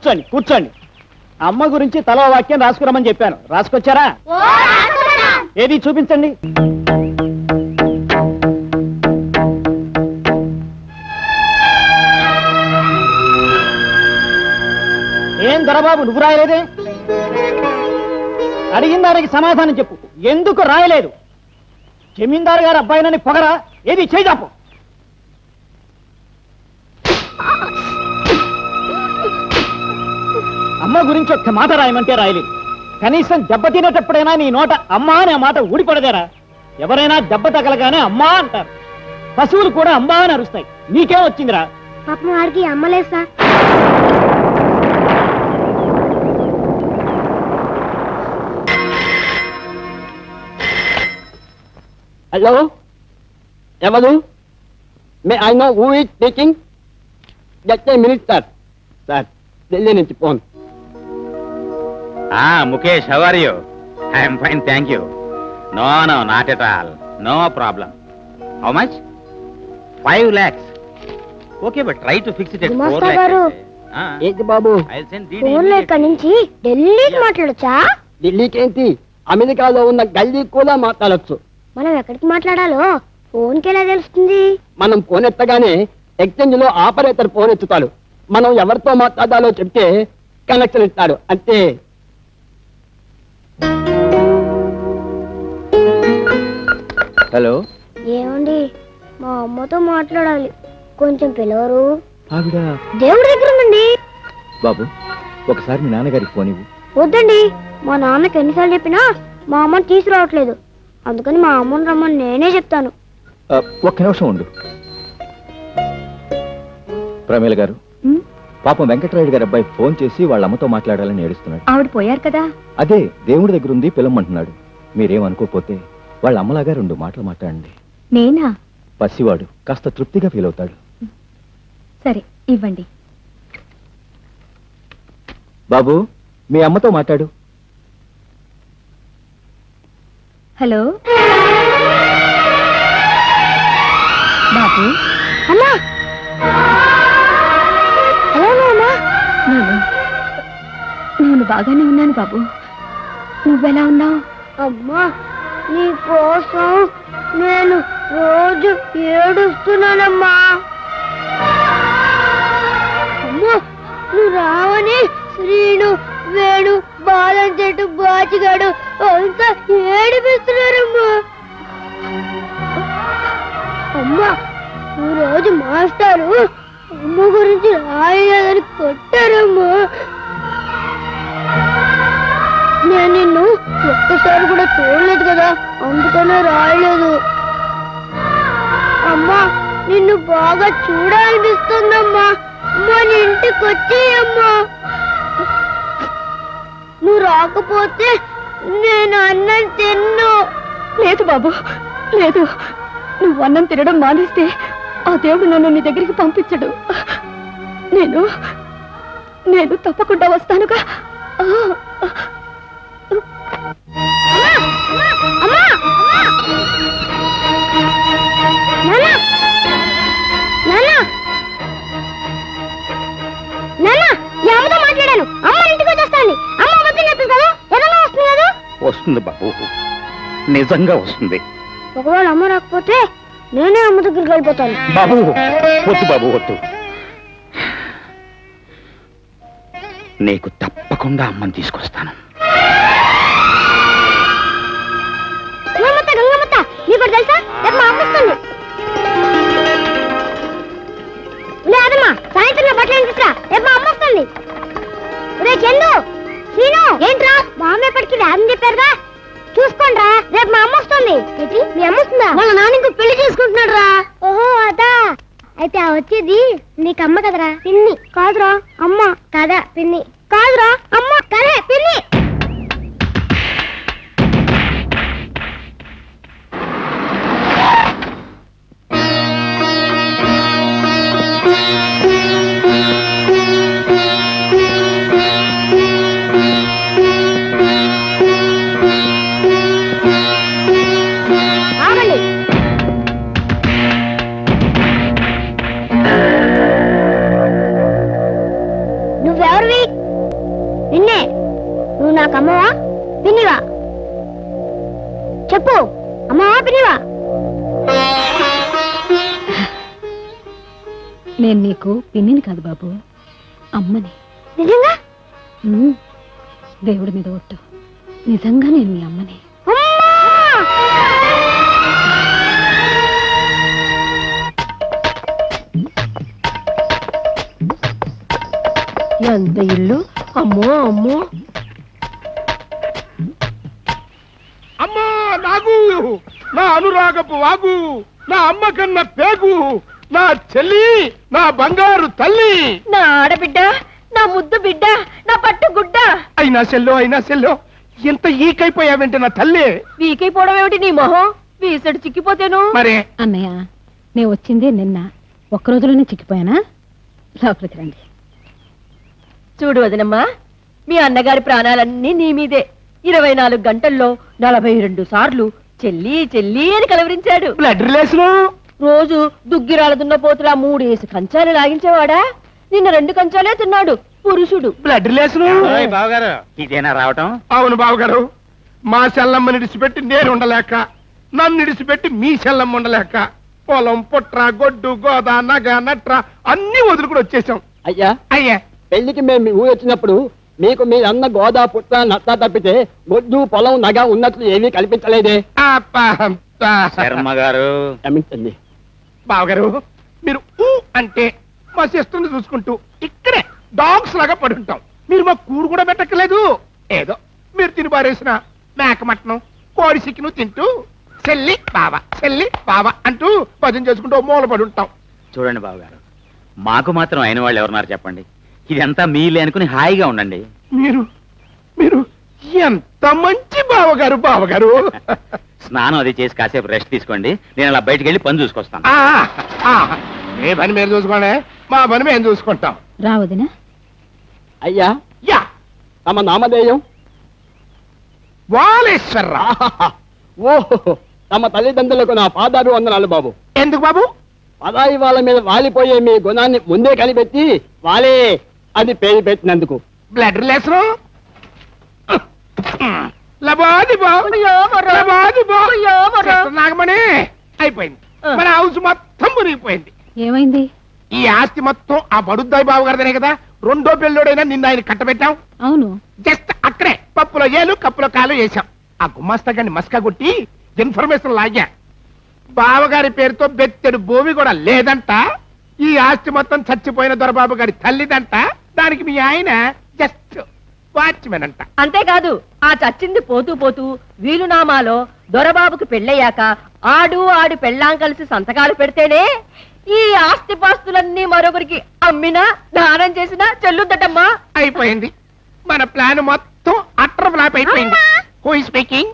కూర్చోండి కూర్చోండి. అమ్మ గురించి తలో వాక్యం రాసుకురమని చెప్పాను. రాసుకొచ్చారా? ఏది చూపించండి? ఏం దొరబాబు నువ్వు రాయలేదే? అడిగిన దానికి సమాధానం చెప్పు. ఎందుకు రాయలేదు? జమీందారు గారు అబ్బాయినని పొగరా? ఏది చేజాపు అమ్మ గురించి ఒక్క మాట రాయమంటే రాయలేదు. కనీసం దెబ్బ తినేటప్పుడైనా నీ నోట అమ్మా అనే మాట ఊడిపడదేరా. ఎవరైనా దెబ్బ తగలగానే అమ్మా అంటారు. పశువులు కూడా అమ్మా అని అరుస్తాయి. నీకేం వచ్చిందిరా? పాపం వాడికి అమ్మలేదు సార్. హలో? ఎవరు? May I know who is speaking? Just a minute sir. Sir Delhi నుంచి ఫోన్. ఆ Mukesh how are you I'm fine thank you no no not at all no problem how much five lakhs okay but try to fix it at four గుమాస్తా గారు. ఏంటి బాబు? ఫోన్లో ఇక్కడి నుంచి ఢిల్లీకి మాట్లాడొచ్చా? ఢిల్లీకి ఏంటి అమెరికాలో ఉన్న గల్లీ కూడా మాట్లాడొచ్చు. మనం ఎక్కడికి మాట్లాడాలో? ఫోన్కి ఎలా తెలుస్తుంది? మనం ఫోన్ ఎత్తగానే ఎక్స్చేంజ్లో ఆపరేటర్ ఫోన్ ఎత్తుతాడు. మనం ఎవరితో మాట్లాడాలో చెప్తే కనెక్షన్ ఇస్తాడు అంతే. హలో? ఏమండి? మా అమ్మతో మాట్లాడాలి. కొంచెం పిలవరు. ఆవిడ దేవుడి దగ్గర ఉందండి బాబు ఒకసారి మీ నాన్నగారికి ఫోన్ ఇవ్వు. వద్దండి. మా నాన్నకి ఎన్నిసార్లు చెప్పినా మా అమ్మని తీసుకురావట్లేదు. అందుకని మా అమ్మని రమ్మని నేనే చెప్తాను. ఆ, ఒక్క నిమిషం ఉండు. ప్రమీల గారు పాపం వెంకటరాయుడు గారి అబ్బాయి ఫోన్ చేసి వాళ్ళ అమ్మతో మాట్లాడాలని ఏడుస్తున్నాడు. ఆవిడ పోయారు కదా? అదే దేవుడి దగ్గర ఉంది పిలవమంటున్నాడు. మీరేమనుకోకపోతే వాళ్ళ అమ్మలాగా రెండు మాటలు మాట్లాడండి. నేనా? పసివాడు కాస్త తృప్తిగా ఫీల్ అవుతాడు. సరే ఇవ్వండి. బాబు మీ అమ్మతో మాట్లాడు. హలో? బాబు? అమ్మా నేను నేను బాగానే ఉన్నాను బాబు. నువ్వెలా ఉన్నావు? అమ్మా నీ కోసం నేను రోజు ఏడుస్తున్నానమ్మా. అమ్మా నువ్వు రావని శ్రీను వేణు బాలం చెట్టు బాచిగాడు అంతా ఏడిపిస్తున్నారమ్మా. అమ్మా నువ్వు రోజు మాస్టారు. అమ్మ గురించి రాయలేదని కొట్టారమ్మా. నేను నిన్ను ఒక్కసారి కూడా చూడలేదు కదా అందుకనే రాయలేదు. అమ్మా నిన్ను బాగా చూడాలనిపిస్తుందమ్మా. మన ఇంటికి వచ్చేయమ్మా. నువ్వు రాకపోతే నేను అన్నం తిన్ను. లేదు బాబు లేదు. నువ్వు అన్నం తినడం మానేస్తే ఆ దేవుడు నన్ను నీ దగ్గరికి పంపించడు. నేను నేను తప్పకుండా వస్తానుగా. వస్తుంది బాబు. నిజంగా వస్తుంది. ఒకవేళ అమ్మ రాకపోతే నేనే అమ్మ దగ్గరికి వెళ్ళిపోతాను. బాబు వద్దు బాబు వద్దు. నీకు తప్పకుండా అమ్మని తీసుకొస్తాను. తెలుసా? మా అమ్మ వస్తుంది. లేదమ్మా సాయంత్రం బట్టలు అనిపిస్తా రేపు మా అమ్మ వస్తుంది. రే చందు సీను ఏంట్రా? మా అమ్మ ఎప్పటికి రాదని చెప్పారుగా. చూసుకోండి రా రేపు మా అమ్మ వస్తుంది. మీ అమ్మ వస్తుందా? వాళ్ళ నాన్న ఇంకో పెళ్ళి చేసుకుంటున్నాడు రా ఓహో అదా. అయితే ఆ వచ్చేది నీకు అమ్మ కదరా? పిన్ని. కాదురా అమ్మ. కదా పిన్ని. కాదురా అమ్మ. కదే పిన్ని. నాకు అమ్మవా పిన్నివా. చెప్పు అమ్మవా పిన్నివా. నేను నీకు పిన్నిని కాదు బాబు అమ్మని. నిజంగా? దేవుడి మీద ఒట్టు. నిజంగా నేను మీ అమ్మని. ఎంత ఇల్లు? అమ్మో అమ్మా. నా అనురాగపు వాగు నా అమ్మ కన్న పేగు నా చెల్లి నా బంగారు తల్లి. నా ఆడబిడ్డ నా ముద్దు బిడ్డ నా పట్టు గుడ్డ అయినా సెల్లో అయినా సెల్లో ఎంత ఈకైపోయావంటే నా తల్లి. వీకైపోవడం ఏమిటి నీ మొహం? వీసడు చిక్కిపోతేను? మరే. అన్నయ్య నేను వచ్చిందే నిన్న. ఒక్క రోజులోనే చిక్కిపోయానా? లోపలికి రండి. చూడు వదినమ్మా మీ అన్నగారి ప్రాణాలన్నీ నీ మీదే. ఇరవై నాలుగు గంటల్లో నలభై రెండు సార్లు చెల్లి చెల్లి అని కలవరించాడు. బ్లడ్ రిలేషన్ రోజు దుగ్గిరాల దున్న పోతులా మూడేసి కంచాలు లాగించేవాడా? నిన్న రెండు కంచాలే తిన్నాడు. పురుషుడు. బ్లడ్ రిలేషన్ బావగారు ఇదేనా రావటం? అవును బావగారు. మా సెల్లమ్మని ఇడిచిపెట్టి నేను ఉండలేక నన్ను ఇడిచిపెట్టి మీ సెల్లమ్మ ఉండలేక పొలం పుట్ర గొడ్డు గోద నగ నట్ర అన్ని వదులుకుని వచ్చేసాం అయ్యా అయ్యా. పెళ్ళికి మేము మీ ఊరు వచ్చినప్పుడు మీకు మీ అన్న గోదా పుట్ట నత్త తప్పితే గొడ్డు పొలం నగ ఉన్నట్లు ఏమీ కల్పించలేదే. శర్మ గారు. క్షమించండి. బావగారు మీరు ఊ అంటే మా సిస్టర్ని చూసుకుంటూ ఇక్కడే డాగ్స్ లాగా పడి ఉంటాం. మీరు మా కూడు కూడా పెట్టక్కలేదు ఏదో మీరు తిని పారేసిన మేక మటనం కోడి సిక్కును తింటూ చెల్లి బావ చెల్లి బావ అంటూ భజన చేసుకుంటూ ఓ మూల పడి ఉంటాం. చూడండి బావగారు మాకు మాత్రం అయిన వాళ్ళు ఎవరున్నారు చెప్పండి? ఇదంతా మీలే అనుకుని హాయిగా ఉండండి. మీరు మీరు ఎంత మంచి బావగారు బావగారు. స్నానం అది చేసి కాసేపు రెస్ట్ తీసుకోండి. నేను అలా బయటికి వెళ్ళి పని చూసుకొస్తాను. ఆ, ఆ, ఏ పని మీరు చూసుకోండి. మా పని మేము చూసుకుంటాం. రా వదినా. అయ్యా. యా. తమ నామధేయం. వాలేశ్వరరావు. ఆహాహా. ఓహో తమ తల్లిదండ్రులకు నా పాదాలు వందనాలు బాబు. ఎందుకు బాబు? పదాయి వాళ్ళ మీద వాలిపోయే మీ గుణాన్ని ముందే కనిపెట్టి వాలే. అది పేరు పెట్టినందుకు. బ్లడ్ బాబు నాగమణి! అయిపోయింది. మన హౌస్ మొత్తం మునిగిపోయింది. ఏమైంది? ఈ ఆస్తి మొత్తం ఆ బడుద్దాయి బాబు గారిదనే కదా? రెండో పెళ్ళోడైనా నిన్న ఆయన కట్టబెట్టాం అవును. జస్ట్ అక్కడే పప్పులో ఏలు కప్పులో కాలు వేశాం. ఆ గుమాస్తా గారిని మస్కా కొట్టి ఇన్ఫర్మేషన్ లాగా. బావగారి పేరుతో బెత్తెడు భూమి కూడా లేదంట. ఈ ఆస్తి మొత్తం చచ్చిపోయిన దొరబాబు గారి తల్లిదంట. దానికి మీ ఆయన జస్ట్ వాచ్మెన్ అంట. అంతేకాదు ఆ చచ్చింది పోతూ పోతూ వీలునామాలో దొరబాబుకు పెళ్ళయ్యాక ఆడు ఆడు పెళ్ళాం కలిసి సంతకాలు పెడితేనే ఈ ఆస్తిపాస్తులన్నీ మరొకరికి అమ్మినా దానం చేసినా చెల్లుద్దటమ్మా. అయిపోయింది. మన ప్లాన్ మొత్తం అట్టర్ ఫ్లాప్ అయిపోయింది. హూ స్పీకింగ్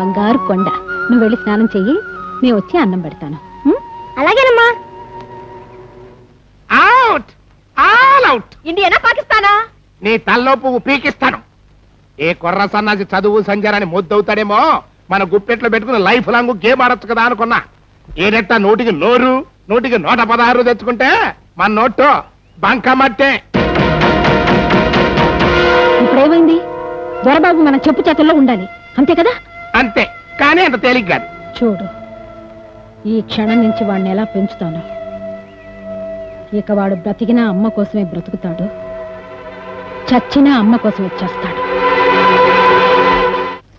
బంగారు కొండ. నువ్వు వెళ్ళి స్నానం చెయ్యి. నేను వచ్చి అన్నం పెడతాను? అలాగేనమ్మా. అవుట్ ఆల్ అవుట్ ఇండియానా పాకిస్తానా? నీ తల్లో పువ్వు పీకిస్తాను. ఏ కొర్ర సన్నాసి చదువు సంజారాన్ని ముద్దవుతాడేమో? మన గుప్పెట్లో పెట్టుకుని లైఫ్ లాంగ్ గేమ్ ఆడొచ్చు కదా అనుకున్నా. ఏదెట్ట నోటికి నోరు నూటికి నూట పదహారు తెచ్చుకుంటే మన నోటు బంకమట్టే ఇప్పుడేమైంది? దొరబాబు మన చెప్పు చేతుల్లో ఉండాలి. అంతే కదా? అంతే. కానీ అంత తేలిక కాదు. చూడు ఈ క్షణం నుంచి వాడిని ఎలా పెంచుతాను. ఇక వాడు బ్రతికిన అమ్మ కోసమే బ్రతుకుతాడు. చచ్చినా అమ్మ కోసమే చేస్తాడు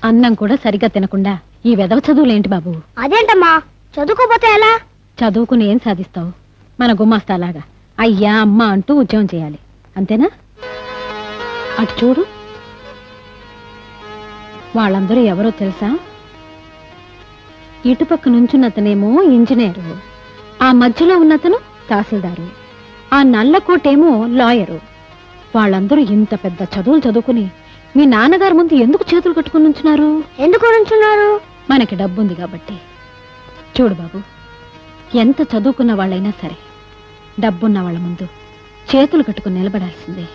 అన్నం కూడా సరిగ్గా తినకుండా ఈ వెదవ చదువులేంటి బాబు? అదేంటమ్మా? చదువుకోపోతే ఎలా? చదువుకుని ఏం సాధిస్తావు? మన గుమాస్తాలాగా. అయ్యా అమ్మ అంటూ ఉద్యోగం చేయాలి. అంతేనా? అటు చూడు. వాళ్ళందరూ ఎవరో తెలుసా? ఇటుపక్క నుంచున్నతనేమో ఇంజనీరు ఆ మధ్యలో ఉన్నతను తహసీల్దారు ఆ నల్లకోటేమో లాయరు. వాళ్ళందరూ ఇంత పెద్ద చదువులు చదువుకుని మీ నాన్నగారి ముందు ఎందుకు చేతులు కట్టుకుని ఉంచున్నారు ఎందుకు నుంచున్నారు? మనకి డబ్బుంది కాబట్టి. చూడు బాబు ఎంత చదువుకున్న వాళ్ళైనా సరే డబ్బున్న వాళ్ళ ముందు చేతులు కట్టుకుని నిలబడాల్సిందే.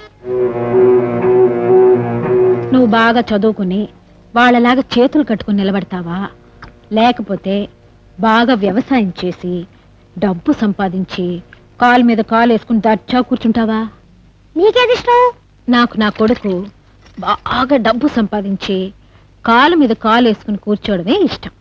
నువ్వు బాగా చదువుకుని వాళ్ళలాగా చేతులు కట్టుకుని నిలబడతావా? లేకపోతే బాగా వ్యవసాయం చేసి డబ్బు సంపాదించి కాలు మీద కాలు వేసుకుని దచ్చా కూర్చుంటావా? నీకేది ఇష్టం? నాకు నా కొడుకు బాగా డబ్బు సంపాదించి కాలు మీద కాలు వేసుకుని కూర్చోవడమే ఇష్టం.